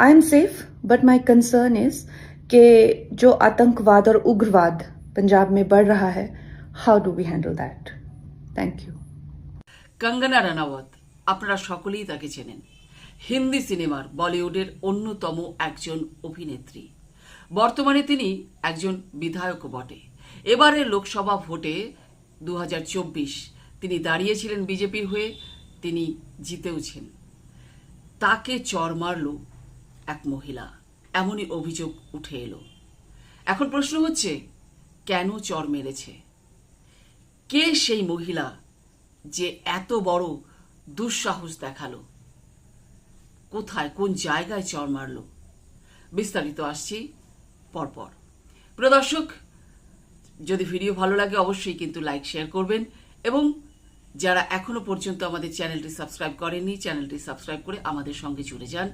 I am safe but my concern is कि जो आतंकवाद और उग्रवाद पंजाब में बढ़ रहा है how do we handle that thank you Kangana Ranaut আপনারা সকলেই তাকে চেনেন হিন্দি সিনেমার বলিউডের অন্যতম একজন অভিনেত্রী বর্তমানে তিনি একজন বিধায়কও বটে এবারের লোকসভা ভোটে দু তিনি দাঁড়িয়েছিলেন বিজেপির হয়ে তিনি জিতেওছেন তাকে চর মারল এক মহিলা। এমনই অভিযোগ উঠে এলো। এখন প্রশ্ন হচ্ছে, কেন চর মেরেছে? কে সেই মহিলা যে এত বড় দুঃসাহস দেখাল? কোথায়, কোন জায়গায় চর মারল? বিস্তারিত আসছি পরপর। প্রিয় দর্শক, যদি ভিডিও ভালো লাগে অবশ্যই কিন্তু লাইক, শেয়ার করবেন এবং যারা এখনও পর্যন্ত আমাদের চ্যানেলটি সাবস্ক্রাইব করেননি, চ্যানেলটি সাবস্ক্রাইব করে আমাদের সঙ্গে জুড়ে যান।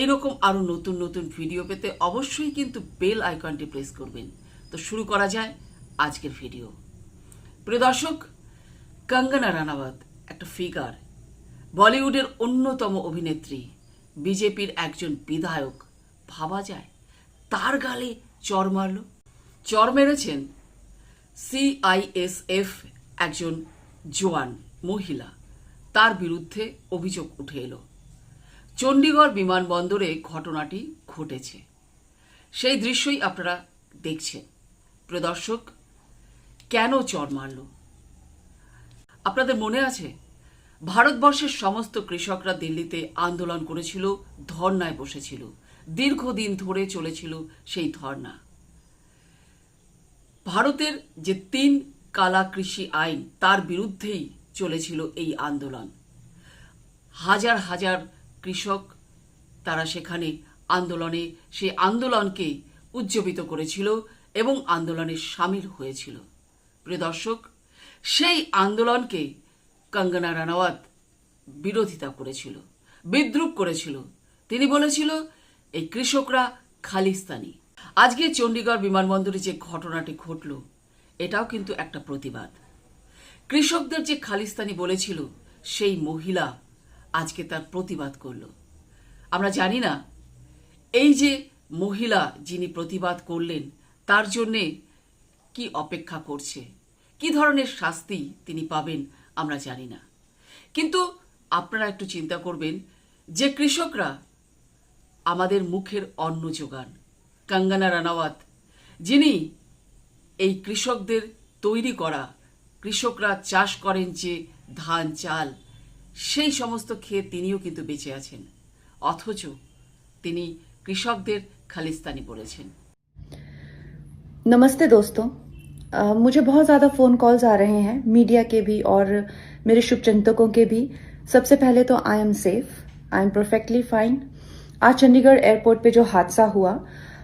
এইরকম আরও নতুন নতুন ভিডিও পেতে অবশ্যই কিন্তু বেল আইকনটি প্রেস করবেন। তো শুরু করা যায় আজকের ভিডিও। প্রিয় দর্শক, কঙ্গনা রানাওয়াত একটা ফিগার বলিউডের অন্যতম অভিনেত্রী, বিজেপির একজন বিধায়ক, ভাবা যায়, তার গালে চর মারল। চর মেরেছেন সিআইএসএফ একজন জোয়ান, মহিলা, তার বিরুদ্ধে অভিযোগ উঠে এলো। চণ্ডীগড় বিমানবন্দরে ঘটনাটি ঘটেছে। সেই দৃশ্যই আপনারা দেখছেন। প্রদর্শক, কেন চর মারল? আপনাদের মনে আছে? ভারতবর্ষের সমস্ত কৃষকরা দিল্লিতে আন্দোলন করেছিল, ধর্নায় বসেছিল। দীর্ঘদিন ধরে চলেছিল সেই ধর্না। ভারতের যে তিন কালা কৃষি আইন তার বিরুদ্ধেই চলেছিল এই আন্দোলন। হাজার হাজার কৃষক তারা সেখানে আন্দোলনে, সে আন্দোলনকে উজ্জীবিত করেছিল এবং আন্দোলনে সামিল হয়েছিল। প্রিয় দর্শক, সেই আন্দোলনকে কঙ্গনা রানাওয়াত বিরোধিতা করেছিল, বিদ্রুপ করেছিল। তিনি বলেছিল, এই কৃষকরা খালিস্তানি। আজকে চণ্ডীগড় বিমানবন্দরে যে ঘটনাটি ঘটল এটাও কিন্তু একটা প্রতিবাদ। কৃষকদের যে খালিস্তানি বলেছিল, সেই মহিলা আজকে তার প্রতিবাদ করল। আমরা জানি না, এই যে মহিলা যিনি প্রতিবাদ করলেন, তার জন্যে কি অপেক্ষা করছে? কি ধরনের শাস্তি তিনি পাবেন, আমরা জানি না। কিন্তু আপনারা একটু চিন্তা করবেন যে কৃষকরা আমাদের মুখের অন্ন যোগান, কঙ্গনা রানাওয়াত, যিনি এই কৃষকদের তৈরি করা কৃষকরা চাষ করেন যে ধান চাল সেই সমস্ত খেয়ে তিনিও কিন্তু বেঁচে আছেন অথচ তিনি কৃষকদের খালিস্তানি বলেছেন नमस्ते दोस्तों अ, मुझे बहुत ज़्यादा फ़ोन कॉल्स आ रहे हैं मीडिया के भी और मेरे शुभचिंतकों के भी सबसे पहले तो I am safe I am perfectly fine आज चंडीगढ़ एयरपोर्ट पे जो हादसा हुआ अ,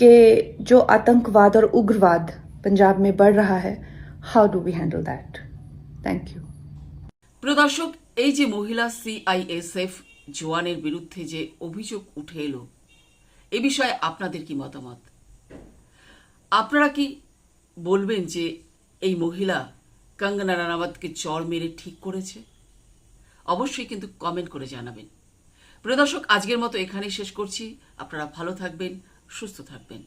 कि जो आतंकवाद और उग्रवाद पंजाब में बढ़ रहा है how do we handle that thank you প্রিয় দর্শক এই যে মহিলা সিআইএসএফ জওয়ানের বিরুদ্ধে যে অভিযোগ উঠে এলো এ বিষয়ে আপনাদের কি মতামত আপনারা কি বলবেন যে এই মহিলা কঙ্গনা রানাওয়াতকে চর মেরে ঠিক করেছে অবশ্যই কিন্তু কমেন্ট করে জানাবেন প্রিয় দর্শক আজকের মতো এখানেই শেষ করছি আপনারা ভালো থাকবেন সুস্থ থাকবেন।